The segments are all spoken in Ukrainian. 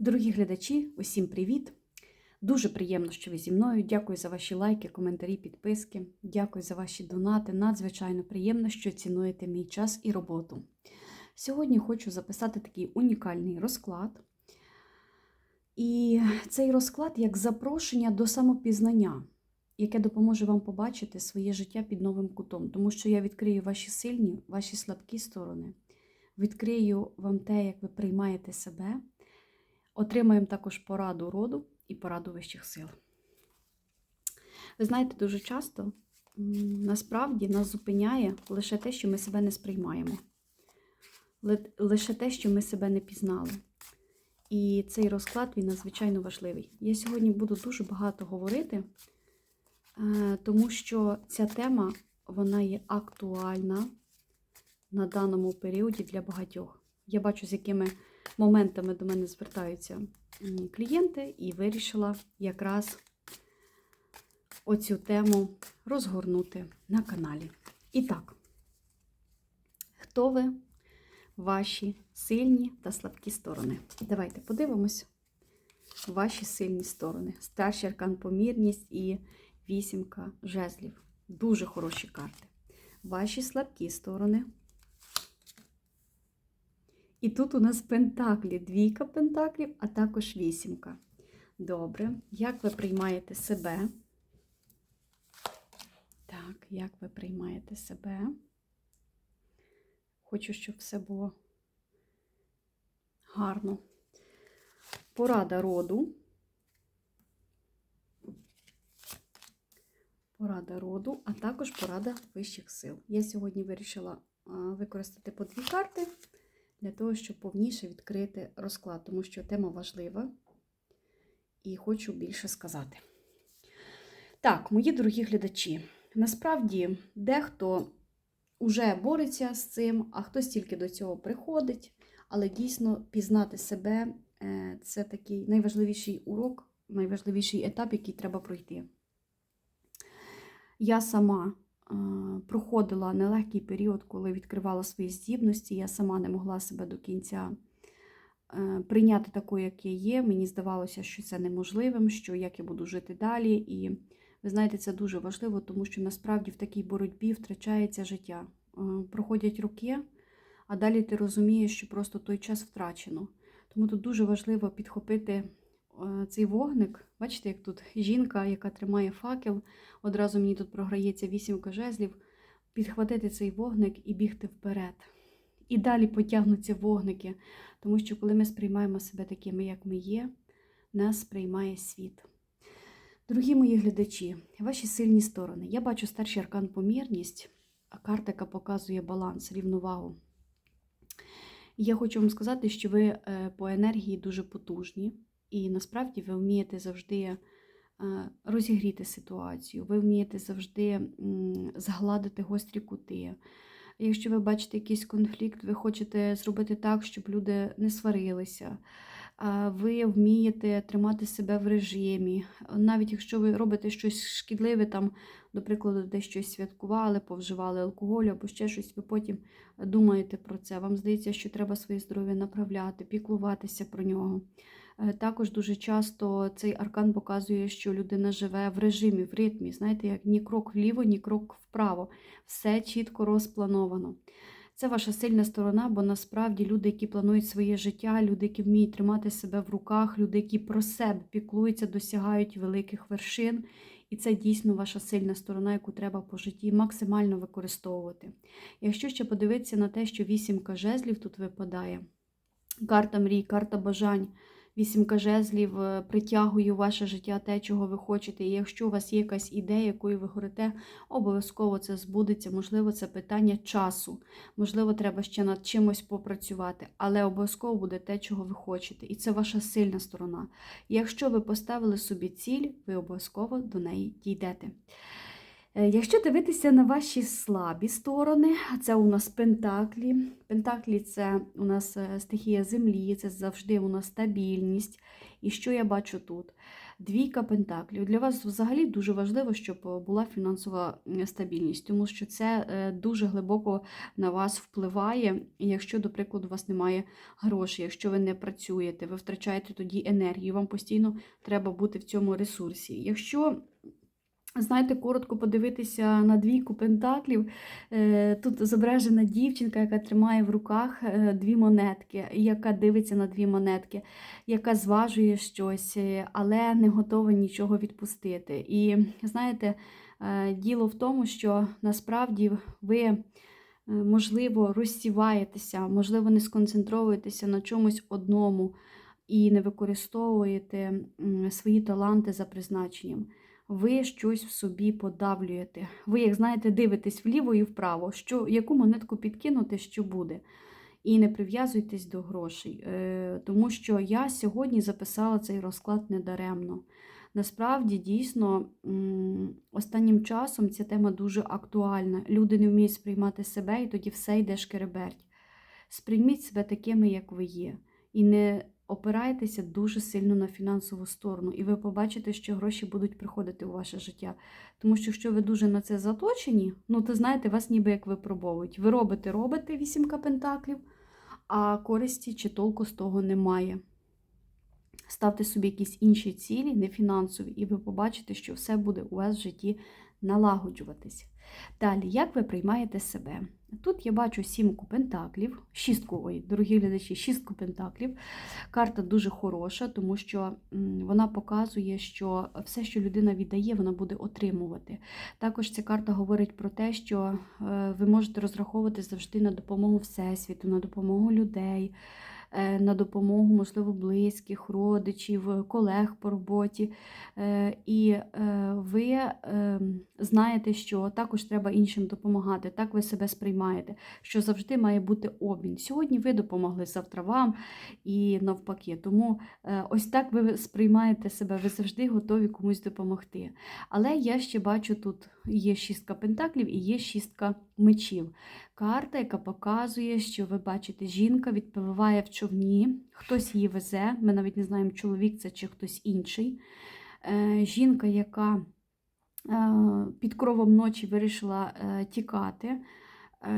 Дорогі глядачі, усім привіт! Дуже приємно, що ви зі мною. Дякую за ваші лайки, коментарі, підписки. Дякую за ваші донати. Надзвичайно приємно, що цінуєте мій час і роботу. Сьогодні хочу записати такий унікальний розклад. І цей розклад як запрошення до самопізнання, яке допоможе вам побачити своє життя під новим кутом, тому що я відкрию ваші сильні, ваші слабкі сторони, відкрию вам те, як ви приймаєте себе. Отримаємо також пораду роду і пораду вищих сил. Ви знаєте, дуже часто насправді нас зупиняє лише те, що ми себе не сприймаємо, лише те, що ми себе не пізнали. І цей розклад він надзвичайно важливий. Я сьогодні буду дуже багато говорити, тому що ця тема вона є актуальна на даному періоді для багатьох. Я бачу, з якими моментами до мене звертаються клієнти, і вирішила якраз оцю тему розгорнути на каналі. І так, хто ви, ваші сильні та слабкі сторони? Давайте подивимось ваші сильні сторони. Старший аркан помірність і вісімка жезлів. Дуже хороші карти. Ваші слабкі сторони. І тут у нас пентаклі, двійка пентаклів, а також вісімка. Добре, як ви приймаєте себе? Так, як ви приймаєте себе? Хочу, щоб все було гарно. Порада роду. Порада роду, а також порада вищих сил. Я сьогодні вирішила використати по дві карти для того, щоб повніше відкрити розклад, тому що тема важлива і хочу більше сказати. Так, мої дорогі глядачі, насправді дехто вже бореться з цим, а хтось тільки до цього приходить, але дійсно пізнати себе е, це такий найважливіший урок, найважливіший етап, який треба пройти. Я сама проходила нелегкий період, коли відкривала свої здібності. Я сама не могла себе до кінця е, прийняти такою, як я є. Мені здавалося, що це неможливим, що як я буду жити далі. І ви знаєте, це дуже важливо, тому що насправді в такій боротьбі втрачається життя. Е, проходять роки, а далі ти розумієш, що просто той час втрачено. Тому тут дуже важливо підхопити Е, цей вогник, бачите, як тут жінка, яка тримає факел, одразу мені тут програється вісімка жезлів, підхватити цей вогник і бігти вперед. І далі потягнуться вогники, тому що коли ми сприймаємо себе такими, як ми є, нас сприймає світ. Дорогі мої глядачі, ваші сильні сторони. Я бачу старший аркан помірність, а карта, яка показує баланс, рівновагу. я хочу вам сказати, що ви е, по енергії дуже потужні. І насправді ви вмієте завжди е, розігріти ситуацію, ви вмієте завжди згладити гострі кути. Якщо ви бачите якийсь конфлікт, ви хочете зробити так, щоб люди не сварилися. Ви вмієте тримати себе в режимі. Навіть якщо ви робите щось шкідливе, там, до прикладу, десь щось святкували, повживали алкоголь або ще щось, ви потім думаєте про це. Вам здається, що треба своє здоров'я направляти, піклуватися про нього. Е, також дуже часто цей аркан показує, що людина живе в режимі, в ритмі. Знаєте, як ні крок вліво, ні крок вправо. Все чітко розплановано. Це ваша сильна сторона, бо насправді люди, які планують своє життя, люди, які вміють тримати себе в руках, люди, які про себе піклуються, досягають великих вершин. І це дійсно ваша сильна сторона, яку треба по житті максимально використовувати. Якщо ще подивитися на те, що вісімка жезлів тут випадає, карта мрій, карта бажань. Вісімка жезлів е, притягує ваше життя те, чого ви хочете. І якщо у вас є якась ідея, якою ви горите, обов'язково це збудеться. Можливо, це питання часу. Можливо, треба ще над чимось попрацювати, але обов'язково буде те, чого ви хочете. І це ваша сильна сторона. Якщо ви поставили собі ціль, ви обов'язково до неї дійдете. Е, Якщо дивитися на ваші слабі сторони, це у нас пентаклі. Пентаклі це у нас е, стихія землі, це завжди у нас стабільність. І що я бачу тут? Двійка пентаклів. Для вас взагалі дуже важливо, щоб була фінансова стабільність, тому що це е, дуже глибоко на вас впливає. Якщо, до прикладу, у вас немає грошей, якщо ви не працюєте, ви втрачаєте тоді енергію, вам постійно треба бути в цьому ресурсі. Якщо Знаєте, коротко подивитися на двійку пентаклів. Е, Тут зображена дівчинка, яка тримає в руках е, дві монетки, яка дивиться на дві монетки, яка зважує щось, е, але не готова нічого відпустити. І знаєте, діло в тому, що насправді ви, можливо, розсіваєтеся, можливо, не сконцентровуєтеся на чомусь одному і не використовуєте свої таланти за призначенням ви щось в собі подавлюєте. Ви, як знаєте, дивитесь вліво і вправо, що, яку монетку підкинути, що буде. І не прив'язуйтесь до грошей, Е, тому що я сьогодні записала цей розклад недаремно. Насправді, дійсно, останнім часом ця тема дуже актуальна. Люди не вміють сприймати себе, і тоді все йде шкереберть. Сприйміть себе такими, як ви є. І не опирайтеся дуже сильно на фінансову сторону, і ви побачите, що гроші будуть приходити у ваше життя. Тому що якщо ви дуже на це заточені, ну то знаєте, вас ніби як випробовують. Ви робите, робите вісімка пентаклів, а користі чи толку з того немає. Ставте собі якісь інші цілі, не фінансові, і ви побачите, що все буде у вас в житті налагоджуватись. Далі, як ви приймаєте себе? Тут я бачу сімку пентаклів, шістку, ой, дорогі глядачі, шістку пентаклів. Карта дуже хороша, тому що вона показує, що все, що людина віддає, вона буде отримувати. Також ця карта говорить про те, що е, ви можете розраховувати завжди на допомогу Всесвіту, на допомогу людей, на допомогу, можливо, близьких, родичів, колег по роботі. Е, І е, ви е, знаєте, що також треба іншим допомагати. Так ви себе сприймаєте, що завжди має бути обмін. Сьогодні ви допомогли, завтра вам і навпаки. Тому е, ось так ви сприймаєте себе, ви завжди готові комусь допомогти. Але я ще бачу, тут є шістка пентаклів і є шістка мечів. Карта, яка показує, що ви бачите, жінка відпливає в човні, хтось її везе. Ми навіть не знаємо, чоловік це чи хтось інший. Е, Жінка, яка е, під кровом ночі вирішила е, тікати.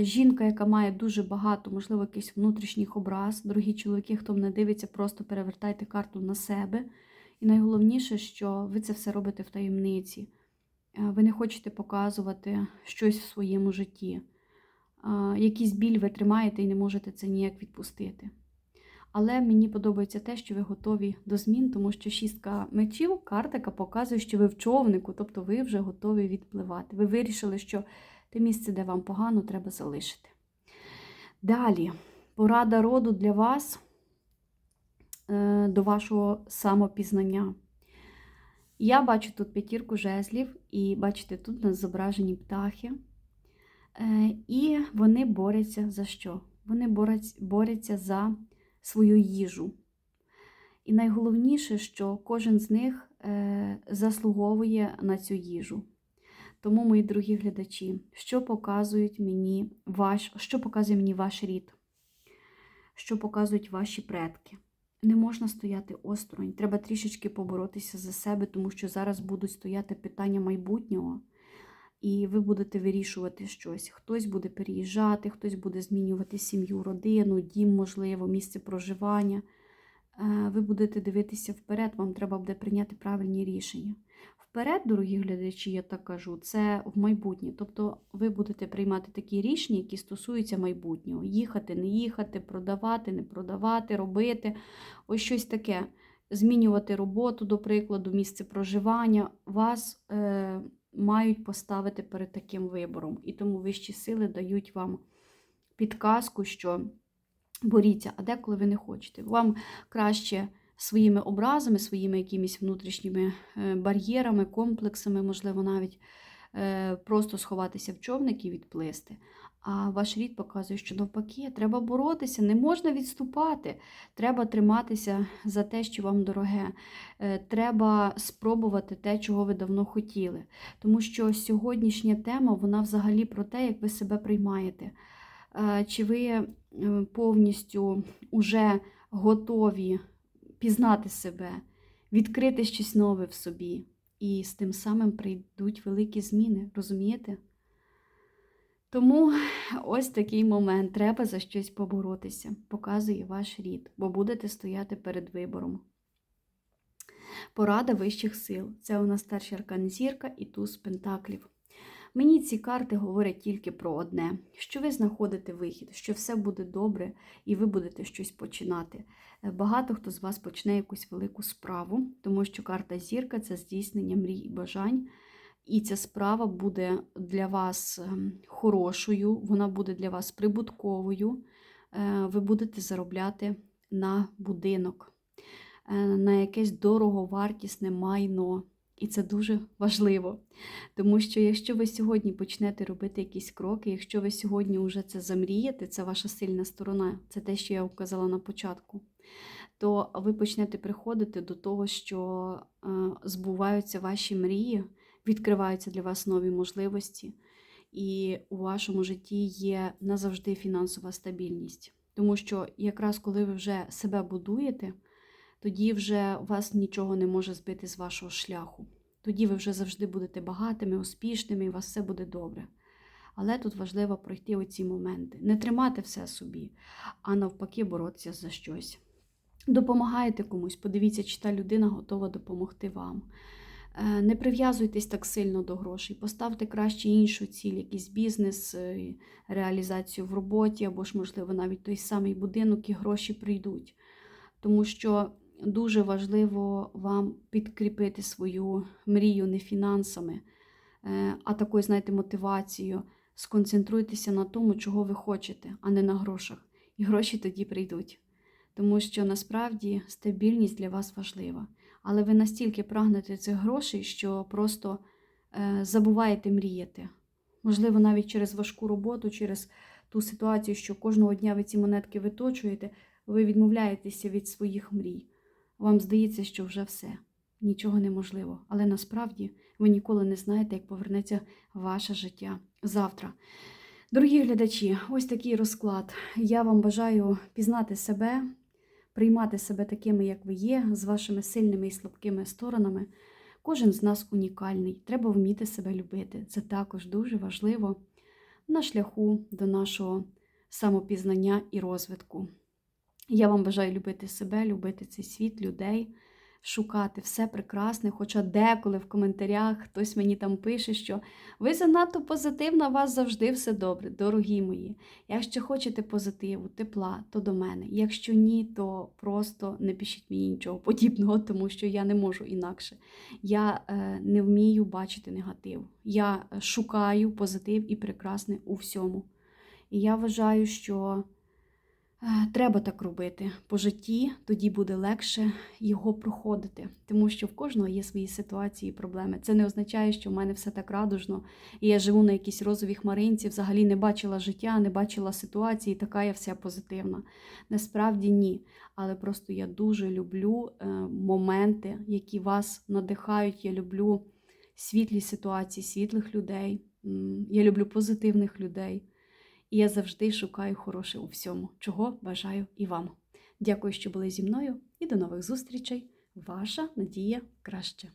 Жінка, яка має дуже багато, можливо, якихось внутрішніх образ. Дорогі чоловіки, хто мене дивиться, просто перевертайте карту на себе. І найголовніше, що ви це все робите в таємниці. Ви не хочете показувати щось в своєму житті. Якийсь біль ви тримаєте і не можете це ніяк відпустити. Але мені подобається те, що ви готові до змін, тому що шістка мечів карта, яка показує, що ви в човнику, тобто ви вже готові відпливати. Ви вирішили, що те місце, де вам погано, треба залишити. Далі, порада роду для вас е, до вашого самопізнання. Я бачу тут п'ятірку жезлів, і бачите, тут у нас зображені птахи. Е, І вони борються за що? Вони борються, за свою їжу. І найголовніше, що кожен з них е, заслуговує на цю їжу. Тому, мої дорогі глядачі, що показують мені ваш, що показує мені ваш рід, що показують ваші предки. Не можна стояти осторонь, треба трішечки поборотися за себе, тому що зараз будуть стояти питання майбутнього, і ви будете вирішувати щось. Хтось буде переїжджати, хтось буде змінювати сім'ю, родину, дім, можливо, місце проживання. Е, Ви будете дивитися вперед, вам треба буде прийняти правильні рішення. Вперед, дорогі глядачі, я так кажу, це в майбутнє. Тобто ви будете приймати такі рішення, які стосуються майбутнього. Їхати, не їхати, продавати, не продавати, робити. Ось щось таке. Змінювати роботу, до прикладу, місце проживання. Вас е, мають поставити перед таким вибором. І тому вищі сили дають вам підказку, що боріться, а деколи ви не хочете. Вам краще своїми образами, своїми якимись внутрішніми е, бар'єрами, комплексами, можливо, навіть е, просто сховатися в човник і відплисти. А ваш рід показує, що навпаки, треба боротися, не можна відступати. Треба триматися за те, що вам дороге. Е, Треба спробувати те, чого ви давно хотіли. Тому що сьогоднішня тема вона взагалі про те, як ви себе приймаєте. Е, Чи ви е, повністю уже готові пізнати себе, відкрити щось нове в собі. І з тим самим прийдуть великі зміни, розумієте? Тому ось такий момент. Треба за щось поборотися, показує ваш рід, бо будете стояти перед вибором. Порада вищих сил. Це у нас старший аркан зірка і туз пентаклів. Мені ці карти говорять тільки про одне: що ви знаходите вихід, що все буде добре і ви будете щось починати. Е, Багато хто з вас почне якусь велику справу, тому що карта зірка це здійснення мрій і бажань. І ця справа буде для вас ем, хорошою, вона буде для вас прибутковою. Е, Ви будете заробляти на будинок, е, на якесь дороговартісне майно. І це дуже важливо. Тому що якщо ви сьогодні почнете робити якісь кроки, якщо ви сьогодні вже це замрієте, це ваша сильна сторона, це те, що я вказала на початку, то ви почнете приходити до того, що е, збуваються ваші мрії, відкриваються для вас нові можливості, і у вашому житті є назавжди фінансова стабільність. Тому що якраз коли ви вже себе будуєте, тоді вже вас нічого не може збити з вашого шляху. Тоді ви вже завжди будете багатими, успішними, і у вас все буде добре. Але тут важливо пройти оці моменти, не тримати все собі, а навпаки, боротися за щось. Допомагайте комусь, подивіться, чи та людина готова допомогти вам. Е, Не прив'язуйтесь так сильно до грошей, поставте краще іншу ціль, якийсь бізнес, е, реалізацію в роботі, або ж, можливо, навіть той самий будинок і гроші прийдуть. Тому що дуже важливо вам підкріпити свою мрію не фінансами, е, а такою, знаєте, мотивацією. Сконцентруйтеся на тому, чого ви хочете, а не на грошах. І гроші тоді прийдуть. Тому що насправді стабільність для вас важлива. Але ви настільки прагнете цих грошей, що просто е, забуваєте мріяти. Можливо, навіть через важку роботу, через ту ситуацію, що кожного дня ви ці монетки виточуєте, ви відмовляєтеся від своїх мрій. Вам здається, що вже все, нічого неможливо. Але насправді ви ніколи не знаєте, як повернеться ваше життя завтра. Дорогі глядачі, ось такий розклад. Я вам бажаю пізнати себе, приймати себе такими, як ви є, з вашими сильними і слабкими сторонами. Кожен з нас унікальний. Треба вміти себе любити. Це також дуже важливо на шляху до нашого самопізнання і розвитку. Я вам бажаю любити себе, любити цей світ, людей, шукати все прекрасне. Хоча деколи в коментарях хтось мені там пише, що ви занадто позитивна, у вас завжди все добре, дорогі мої. Якщо хочете позитиву, тепла, то до мене. Якщо ні, то просто не пишіть мені нічого подібного, тому що я не можу інакше. Я е, не вмію бачити негатив. Я шукаю позитив і прекрасне у всьому. І я вважаю, що. Е, Треба так робити по житті, тоді буде легше його проходити, тому що в кожного є свої ситуації і проблеми. Це не означає, що в мене все так радужно, і я живу на якійсь розовій хмаринці, взагалі не бачила життя, не бачила ситуації, така я вся позитивна. Насправді ні. Але просто я дуже люблю е, моменти, які вас надихають. Я люблю світлі ситуації, світлих людей. Я люблю позитивних людей. І я завжди шукаю хороше у всьому, чого бажаю і вам. Дякую, що були зі мною, і до нових зустрічей. Ваша Надія Краще.